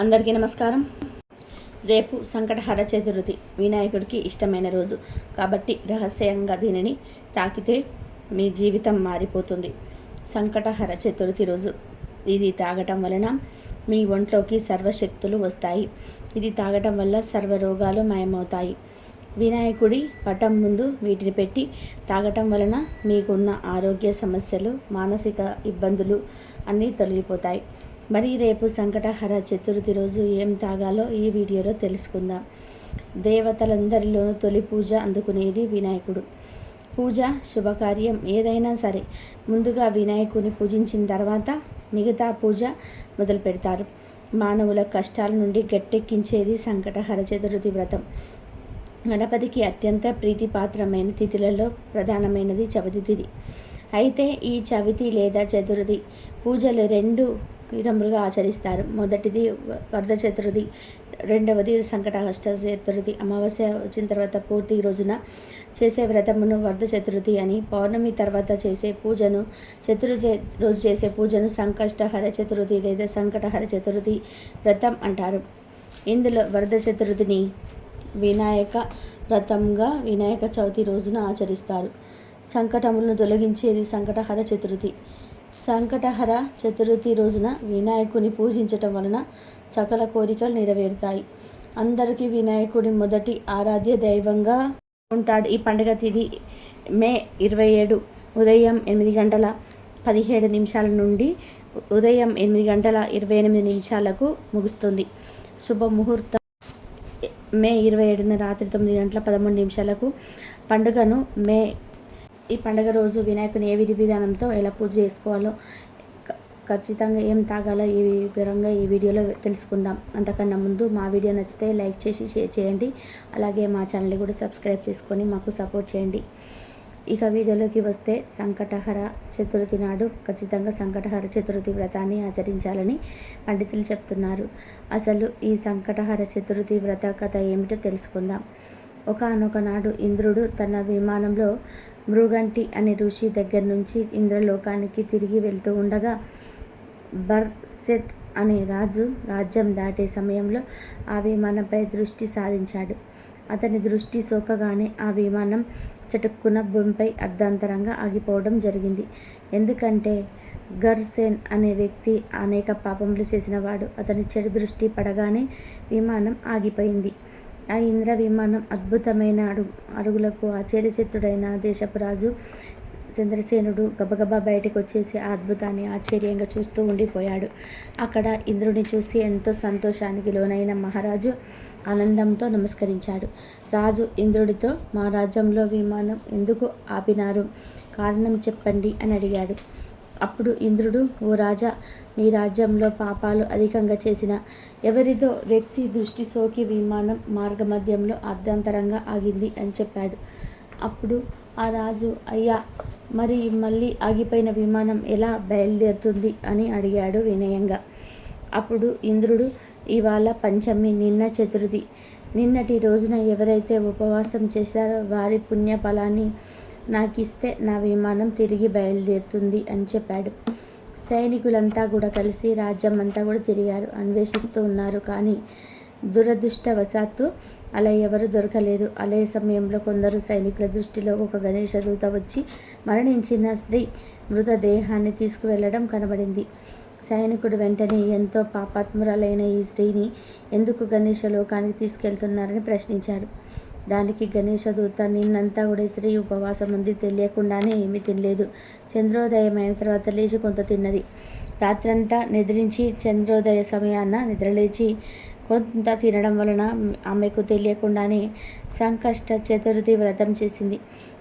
అందరికీ నమస్కారం. రేపు సంకటహర చతుర్థి వినాయకుడికి ఇష్టమైన రోజు. కాబట్టి రహస్యంగా దీనిని తాకితే మీ జీవితం మారిపోతుంది. సంకటహర చతుర్థి రోజు. ఇది తాగటం వలన మీ ఒంట్లోకి సర్వశక్తులు వస్తాయి. ఇది తాగటం వల్ల సర్వ రోగాలు మాయమవుతాయి. వినాయకుడి పటం ముందు వీటిని పెట్టి తాగటం వలన మీకున్న ఆరోగ్య సమస్యలు మానసిక ఇబ్బందులు అన్నీ తొలగిపోతాయి. మరి రేపు సంకటహర చతుర్థి రోజు ఏం తాగాలో ఈ వీడియోలో తెలుసుకుందాం. దేవతలందరిలోనూ తొలి పూజ అందుకునేది వినాయకుడు. పూజ శుభకార్యం ఏదైనా సరే. ముందుగా వినాయకుడిని పూజించిన తర్వాత మిగతా పూజ మొదలు పెడతారు మానవుల కష్టాల నుండి గట్టెక్కించేది సంకటహర చతుర్థి వ్రతం. గణపతికి అత్యంత ప్రీతిపాత్రమైన తిథులలో ప్రధానమైనది చవితి తిథి. అయితే ఈ చవితి లేదా చతుర్థి పూజలు రెండు విధములుగా ఆచరిస్తారు. మొదటిది వరద చతుర్థి రెండవది సంకటహష్ట చతుర్థి అమావాస్య వచ్చిన తర్వాత పూర్తి రోజున చేసే వ్రతమును వరద చతుర్థి అని పౌర్ణమి తర్వాత చేసే పూజను చతుర్థి రోజు చేసే పూజను సంకష్టహర చతుర్థి లేదా సంకటహర చతుర్థి వ్రతం అంటారు. ఇందులో వరద చతుర్థిని వినాయక వ్రతంగా వినాయక చవితి రోజున ఆచరిస్తారు. సంకటములను తొలగించేది సంకటహర చతుర్థి సంకటహర చతుర్థి రోజున వినాయకుని పూజించటం వలన సకల కోరికలు నెరవేరుతాయి. అందరికీ వినాయకుడి మొదటి ఆరాధ్య దైవంగా ఉంటాడు. ఈ పండుగ తిథి మే ఇరవై ఏడు ఉదయం ఎనిమిది గంటల పదిహేడు నిమిషాల నుండి ఉదయం ఎనిమిది గంటల ఇరవై ఎనిమిది నిమిషాలకు ముగుస్తుంది. శుభముహూర్తం మే ఇరవై ఏడున రాత్రి తొమ్మిది గంటల పదమూడు నిమిషాలకు పండుగను మే ఈ పండుగ రోజు వినాయకుని ఏ విధి విధానంతో ఎలా పూజ చేసుకోవాలో ఖచ్చితంగా ఏం తాగాలో ఈ వివరంగా ఈ వీడియోలో తెలుసుకుందాం. అంతకన్నా ముందు మా వీడియో నచ్చితే లైక్ చేసి షేర్ చేయండి. అలాగే మా ఛానల్ని కూడా సబ్స్క్రైబ్ చేసుకొని మాకు సపోర్ట్ చేయండి. ఇక వీడియోలోకి వస్తే సంకటహర చతుర్థి నాడు ఖచ్చితంగా సంకటహర చతుర్థి వ్రతాన్ని ఆచరించాలని పండితులు చెప్తున్నారు. అసలు ఈ సంకటహర చతుర్థి వ్రత కథ ఏమిటో తెలుసుకుందాం. ఒకనొక నాడు ఇంద్రుడు తన విమానంలో మృగంటి అనే ఋషి దగ్గర నుంచి ఇంద్రలోకానికి తిరిగి వెళ్తూ ఉండగా బర్సెట్ అనే రాజు రాజ్యం దాటే సమయంలో ఆ విమానంపై దృష్టి సాధించాడు అతని దృష్టి సోకగానే ఆ విమానం చటుక్కున భూమిపై అర్ధాంతరంగా ఆగిపోవడం జరిగింది. ఎందుకంటే గర్సేన్ అనే వ్యక్తి అనేక పాపములు చేసినవాడు. అతని చెడు దృష్టి పడగానే విమానం ఆగిపోయింది. ఆ ఇంద్ర విమానం అద్భుతమైన అడుగు అడుగులకు ఆశ్చర్యచిత్తుడైన దేశపు రాజు చంద్రసేనుడు గబగబా బయటకు వచ్చేసి ఆ అద్భుతాన్ని ఆశ్చర్యంగా చూస్తూ ఉండిపోయాడు. అక్కడ ఇంద్రుని చూసి ఎంతో సంతోషానికి లోనైన మహారాజు ఆనందంతో నమస్కరించాడు. రాజు ఇంద్రుడితో మా రాజ్యంలో విమానం ఎందుకు ఆపినారు? కారణం చెప్పండి అని అడిగాడు. అప్పుడు ఇంద్రుడు ఓ రాజా మీ రాజ్యంలో పాపాలు అధికంగా చేసిన ఎవరిదో వ్యక్తి దృష్టి సోకి విమానం మార్గమధ్యంలో అర్ధాంతరంగా ఆగింది అని చెప్పాడు. అప్పుడు ఆ రాజు అయ్యా మరి మళ్ళీ ఆగిపోయిన విమానం ఎలా బయలుదేరుతుంది? అని అడిగాడు వినయంగా. అప్పుడు ఇంద్రుడు ఇవాళ పంచమి నిన్న చతుర్థి. నిన్నటి రోజున ఎవరైతే ఉపవాసం చేశారో వారి పుణ్య నాకిస్తే నాకు ఇస్తే నా విమానం తిరిగి బయలుదేరుతుంది అని చెప్పాడు. సైనికులంతా కూడా కలిసి రాజ్యం అంతా కూడా తిరిగారు. అన్వేషిస్తూ ఉన్నారు. కానీ దురదృష్టవశాత్తు అలా ఎవరు దొరకలేదు. అలే సమయంలో కొందరు సైనికుల దృష్టిలో ఒక గణేష దూత వచ్చి మరణించిన స్త్రీ మృతదేహాన్ని తీసుకువెళ్ళడం కనబడింది. సైనికుడు వెంటనే ఎంతో పాపాత్మురాలైన ఈ స్త్రీని ఎందుకు గణేష లోకానికి తీసుకెళ్తున్నారని ప్రశ్నించారు. దానికి గణేష దూత నిన్నంతా కూడా స్త్రీ ఉపవాసం ఉంది. తెలియకుండానే ఏమీ తినలేదు. చంద్రోదయం అయిన తర్వాత లేచి కొంత తిన్నది. రాత్రంతా నిద్రించి చంద్రోదయ సమయాన నిద్రలేచి కొంత తినడం వలన ఆమెకు తెలియకుండానే సంకష్ట చతుర్థి వ్రతం చేసింది.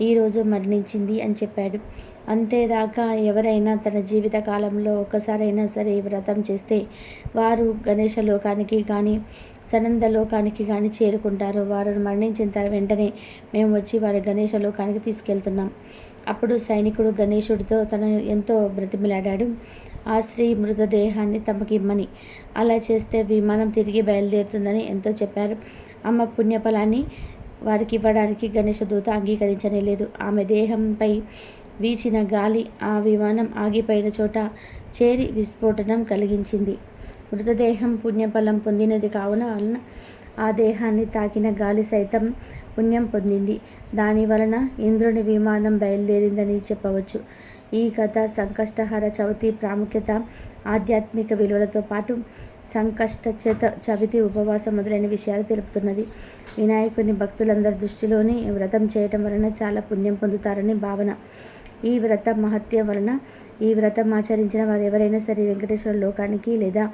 ఈరోజు మరణించింది అని చెప్పాడు. అంతేదాకా ఎవరైనా తన జీవిత కాలంలో ఒక్కసారైనా సరే వ్రతం చేస్తే వారు గణేష లోకానికి కానీ సనంద లోకానికి కానీ చేరుకుంటారు వారు మరణించిన తర్వాత వెంటనే మేము వచ్చి వారి గణేష లోకానికి తీసుకెళ్తున్నాం. అప్పుడు సైనికుడు గణేశుడితో తను ఎంతో బ్రతిమిలాడాడు. ఆ స్త్రీ మృతదేహాన్ని తమకిమ్మని అలా చేస్తే విమానం తిరిగి బయలుదేరుతుందని ఎంతో చెప్పారు. అమ్మ పుణ్యఫలాన్ని వారికి ఇవ్వడానికి గణేష దూత అంగీకరించనే లేదు. ఆమె దేహంపై వీచిన గాలి ఆ విమానం ఆగిపోయిన చోట చేరి విస్ఫోటనం కలిగించింది. మృతదేహం పుణ్యఫలం పొందినది కావున ఆ దేహాన్ని తాకిన గాలి సైతం పుణ్యం పొందింది. దాని వలన ఇంద్రుని విమానం బయలుదేరిందని చెప్పవచ్చు. ఈ కథ సంకష్టహర చవితి ప్రాముఖ్యత ఆధ్యాత్మిక విలువలతో పాటు సంకష్ట చేత చవితి ఉపవాసం మొదలైన విషయాలు తెలుపుతున్నది. వినాయకుని భక్తులందరి దృష్టిలోని వ్రతం చేయటం వలన చాలా పుణ్యం పొందుతారని భావన. ఈ వ్రత మహత్యం వలన ఈ వ్రతం ఆచరించిన వారు ఎవరైనా సరే వెంకటేశ్వర లోకానికి లేదా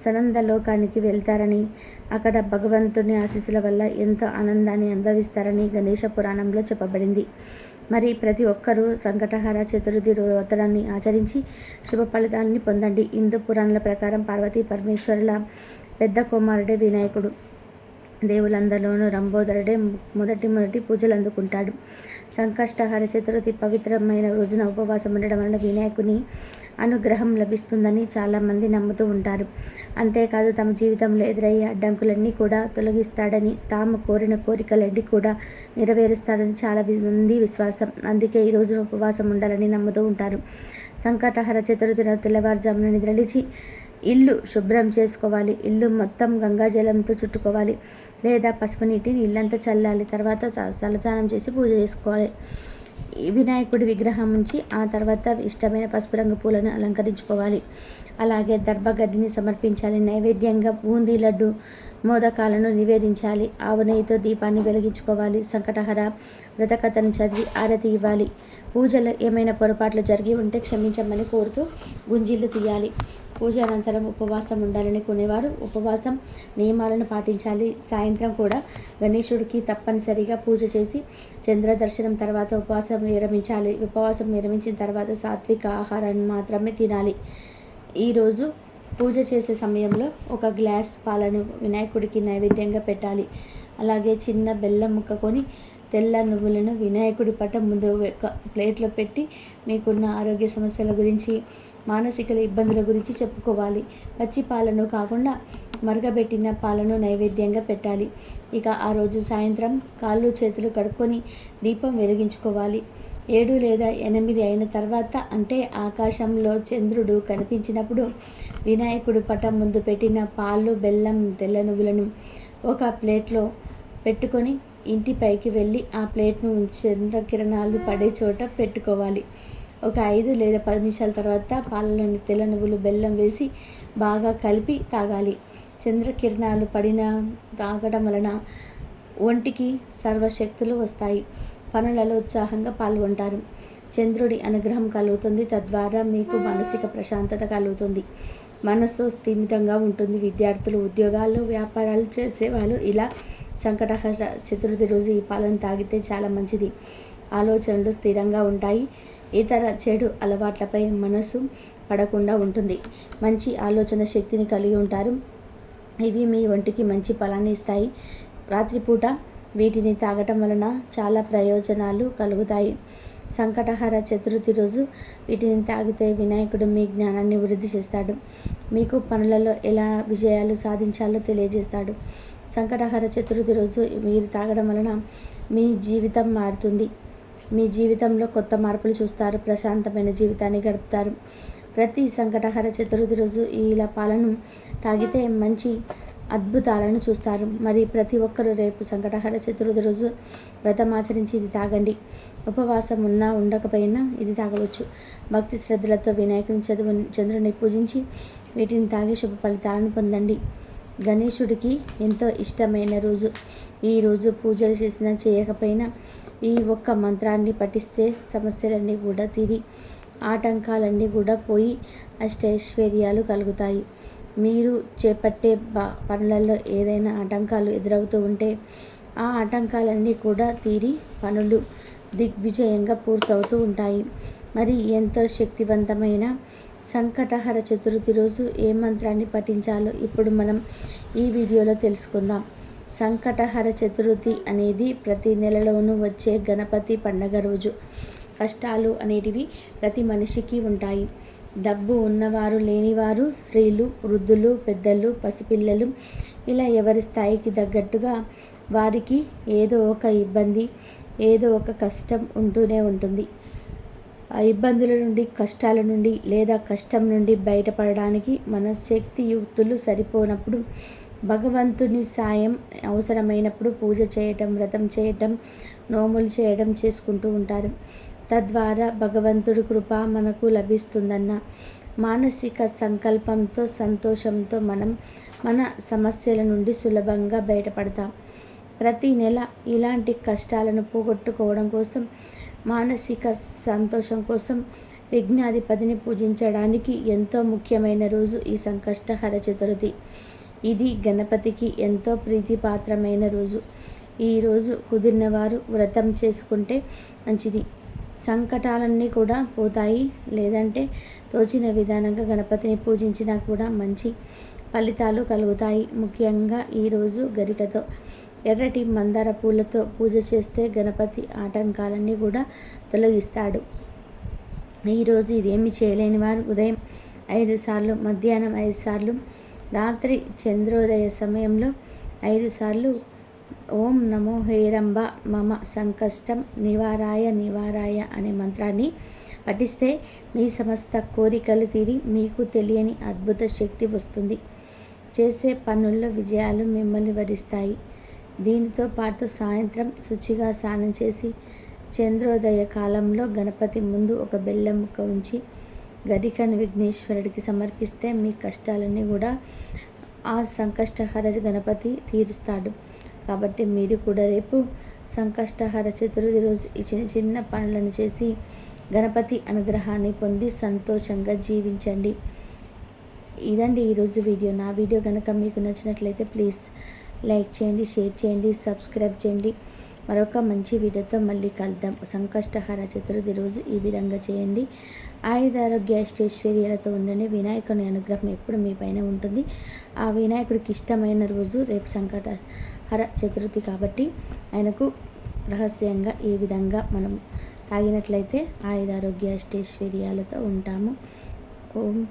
సనంద లోకానికి వెళ్తారని అక్కడ భగవంతుని ఆశీస్సుల వల్ల ఎంతో ఆనందాన్ని అనుభవిస్తారని గణేష పురాణంలో చెప్పబడింది. మరి ప్రతి ఒక్కరూ సంకటహార చతుర్థి వ్రతాన్ని ఆచరించి శుభ ఫలితాన్ని పొందండి. హిందూ పురాణాల ప్రకారం పార్వతీ పరమేశ్వరుల పెద్ద కుమారుడే వినాయకుడు. దేవులందరిలోనూ రంబోదరుడే మొదటి మొదటి పూజలు అందుకుంటాడు సంకష్టహార చతుర్థి పవిత్రమైన రోజున ఉపవాసం ఉండడం వలన వినాయకుని అనుగ్రహం లభిస్తుందని చాలామంది నమ్ముతూ ఉంటారు. అంతేకాదు తమ జీవితంలో ఎదురయ్యే అడ్డంకులన్నీ కూడా తొలగిస్తాడని తాము కోరిన కోరికలన్నీ కూడా నెరవేరుస్తాడని చాలా మంది విశ్వాసం. అందుకే ఈ రోజున ఉపవాసం ఉండాలని నమ్ముతూ ఉంటారు. సంకటహర చతుర్థిన తెల్లవారుజామున నిద్రలిచి ఇల్లు శుభ్రం చేసుకోవాలి. ఇల్లు మొత్తం గంగాజలంతో చుట్టుకోవాలి. లేదా పసుపు నీటిని ఇల్లంతా చల్లాలి. తర్వాత తలదానం చేసి పూజ చేసుకోవాలి. వినాయకుడి విగ్రహం ఉంచి ఆ తర్వాత ఇష్టమైన పసుపు రంగు పూలను అలంకరించుకోవాలి. అలాగే దర్భగడ్డిని సమర్పించాలి. నైవేద్యంగా బూందీ లడ్డు మోదకాలను నివేదించాలి. ఆవు నెయ్యితో దీపాన్ని వెలిగించుకోవాలి. సంకటహర వ్రతకథను చదివి ఆరతి ఇవ్వాలి. పూజలు ఏమైనా పొరపాట్లు జరిగి ఉంటే క్షమించమని కోరుతూ గుంజీలు తీయాలి. పూజ అనంతరం ఉపవాసం ఉండాలని కొనేవారు. ఉపవాసం నియమాలను పాటించాలి. సాయంత్రం కూడా గణేశుడికి తప్పనిసరిగా పూజ చేసి చంద్ర దర్శనం తర్వాత ఉపవాసం విరమించాలి. ఉపవాసం విరమించిన తర్వాత సాత్విక ఆహారాన్ని మాత్రమే తినాలి. ఈరోజు పూజ చేసే సమయంలో ఒక గ్లాస్ పాలను వినాయకుడికి నైవేద్యంగా పెట్టాలి. అలాగే చిన్న బెల్లం ముక్కకొని తెల్ల నువ్వులను వినాయకుడి పట్ట ముందు ప్లేట్లో పెట్టి మీకున్న ఆరోగ్య సమస్యల గురించి మానసిక ఇబ్బందుల గురించి చెప్పుకోవాలి. పచ్చి పాలను కాకుండా మరగబెట్టిన పాలను నైవేద్యంగా పెట్టాలి. ఇక ఆ రోజు సాయంత్రం కాళ్ళు చేతులు కడుక్కొని దీపం వెలిగించుకోవాలి. ఏడు లేదా ఎనిమిది అయిన తర్వాత అంటే ఆకాశంలో చంద్రుడు కనిపించినప్పుడు వినాయకుడు పటం ముందు పెట్టిన పాలు బెల్లం తెల్ల నువ్వులను ఒక ప్లేట్లో పెట్టుకొని ఇంటి పైకి వెళ్ళి ఆ ప్లేట్ను చంద్రకిరణాలు పడే చోట పెట్టుకోవాలి. ఒక ఐదు లేదా పది నిమిషాల తర్వాత పాలలోని తెల్ల నువ్వులు బెల్లం వేసి బాగా కలిపి తాగాలి. చంద్రకిరణాలు పడిన తాగడం వలన ఒంటికి సర్వశక్తులు వస్తాయి. పనులలో ఉత్సాహంగా పాల్గొంటారు. చంద్రుడి అనుగ్రహం కలుగుతుంది. తద్వారా మీకు మానసిక ప్రశాంతత కలుగుతుంది. మనస్సు స్థిమితంగా ఉంటుంది. విద్యార్థులు ఉద్యోగాలు వ్యాపారాలు చేసేవాళ్ళు ఇలా సంకటహర చతుర్థి రోజు ఈ పాలను తాగితే చాలా మంచిది. ఆలోచనలు స్థిరంగా ఉంటాయి. ఇతర చెడు అలవాట్లపై మనసు పడకుండా ఉంటుంది. మంచి ఆలోచన శక్తిని కలిగి ఉంటారు. ఇవి మీ ఒంటికి మంచి ఫలాన్ని ఇస్తాయి. రాత్రిపూట వీటిని తాగటం వలన చాలా ప్రయోజనాలు కలుగుతాయి. సంకటహార చతుర్థి రోజు వీటిని తాగితే వినాయకుడు మీ జ్ఞానాన్ని వృద్ధి చేస్తాడు. మీకు పనులలో ఎలా విజయాలు సాధించాలో తెలియజేస్తాడు. సంకటహార చతుర్థి రోజు మీరు తాగడం వలన మీ జీవితం మారుతుంది. మీ జీవితంలో కొత్త మార్పులు చూస్తారు ప్రశాంతమైన జీవితాన్ని గడుపుతారు. ప్రతి సంకటహర చతుర్థి రోజు ఇలా పాలను తాగితే మంచి అద్భుతాలను చూస్తారు. మరి ప్రతి ఒక్కరూ రేపు సంకటహర చతుర్థి రోజు వ్రతం ఆచరించి ఇది తాగండి. ఉపవాసం ఉన్నా ఉండకపోయినా ఇది తాగవచ్చు. భక్తి శ్రద్ధలతో వినాయకుని చదువు చంద్రుని పూజించి వీటిని తాగి శుభ ఫలితాలను పొందండి. గణేశుడికి ఎంతో ఇష్టమైన రోజు. ఈ రోజు పూజలు చేసినా చేయకపోయినా ఈ ఒక్క మంత్రాన్ని పఠిస్తే సమస్యలన్నీ కూడా తీరి ఆటంకాలన్నీ కూడా పోయి అష్టైశ్వర్యాలు కలుగుతాయి. మీరు చేపట్టే పనులలో ఏదైనా ఆటంకాలు ఎదురవుతూ ఉంటే ఆ ఆటంకాలన్నీ కూడా తీరి పనులు దిగ్విజయంగా పూర్తవుతూ ఉంటాయి. మరి ఎంతో శక్తివంతమైన సంకటహర చతుర్థి రోజు ఏ మంత్రాన్ని పఠించాలో ఇప్పుడు మనం ఈ వీడియోలో తెలుసుకుందాం. సంకటహర చతుర్థి అనేది ప్రతి నెలలోనూ వచ్చే గణపతి పండగ రోజు. కష్టాలు అనేటివి ప్రతి మనిషికి ఉంటాయి. డబ్బు ఉన్నవారు లేనివారు స్త్రీలు వృద్ధులు పెద్దలు పసిపిల్లలు ఇలా ఎవరి స్థాయికి తగ్గట్టుగా వారికి ఏదో ఒక ఇబ్బంది ఏదో ఒక కష్టం ఉంటూనే ఉంటుంది. ఆ ఇబ్బందుల నుండి కష్టాల నుండి లేదా కష్టం నుండి బయటపడడానికి మన శక్తియుక్తులు సరిపోనప్పుడు భగవంతుని సాయం అవసరమైనప్పుడు పూజ చేయటం వ్రతం చేయటం నోములు చేయడం చేసుకుంటూ ఉంటారు. తద్వారా భగవంతుడి కృప మనకు లభిస్తుందన్న మానసిక సంకల్పంతో సంతోషంతో మనం మన సమస్యల నుండి సులభంగా బయటపడతాం. ప్రతి నెల ఇలాంటి కష్టాలను పోగొట్టుకోవడం కోసం మానసిక సంతోషం కోసం విఘ్నాధిపతిని పూజించడానికి ఎంతో ముఖ్యమైన రోజు ఈ సంకష్టహర చతుర్థి. ఇది గణపతికి ఎంతో ప్రీతిపాత్రమైన రోజు. ఈరోజు కుదిరినవారు వ్రతం చేసుకుంటే మంచిది. సంకటాలన్నీ కూడా పోతాయి. లేదంటే తోచిన విధానంగా గణపతిని పూజించినా కూడా మంచి ఫలితాలు కలుగుతాయి. ముఖ్యంగా ఈరోజు గరికతో ఎర్రటి మందార పూలతో పూజ చేస్తే గణపతి ఆటంకాలన్నీ కూడా తొలగిస్తాడు. ఈరోజు ఇవేమి చేయలేని వారు ఉదయం ఐదు సార్లు మధ్యాహ్నం ఐదు సార్లు రాత్రి చంద్రోదయ సమయంలో ఐదు సార్లు ఓం నమో హేరంబ మమ సంకష్టం నివారాయ నివారాయ అనే మంత్రాన్ని పఠిస్తే మీ సమస్త కోరికలు తీరి మీకు తెలియని అద్భుత శక్తి వస్తుంది. చేసే పనుల్లో విజయాలు మిమ్మల్ని వరిస్తాయి దీనితో పాటు సాయంత్రం శుచిగా స్నానం చేసి చంద్రోదయ కాలంలో గణపతి ముందు ఒక బెల్లం ముక్క ఉంచి గరికను విఘ్నేశ్వరుడికి సమర్పిస్తే మీ కష్టాలన్నీ కూడా ఆ సంకష్టహర గణపతి తీరుస్తాడు. కాబట్టి మీరు కూడా రేపు సంకష్టహర చతుర్థి రోజు ఈ చిన్న చిన్న పనులను చేసి గణపతి అనుగ్రహాన్ని పొంది సంతోషంగా జీవించండి. ఇదండి ఈరోజు వీడియో. నా వీడియో కనుక మీకు నచ్చినట్లయితే ప్లీజ్ లైక్ చేయండి షేర్ చేయండి సబ్స్క్రైబ్ చేయండి. మరొక మంచి వీడియోతో మళ్ళీ కలుద్దాం. సంకష్టహర చతుర్థి రోజు ఈ విధంగా చేయండి. ఆయుధారోగ్య ఐశ్వర్యాలతో ఉండండి. వినాయకుని అనుగ్రహం ఎప్పుడు మీ పైన ఉంటుంది. ఆ వినాయకుడికి ఇష్టమైన రోజు రేపు సంకటహర చతుర్థి కాబట్టి ఆయనకు రహస్యంగా ఈ విధంగా మనం తాగినట్లయితే ఆయుధారోగ్య అష్టైశ్వర్యాలతో ఉంటాము. ఓం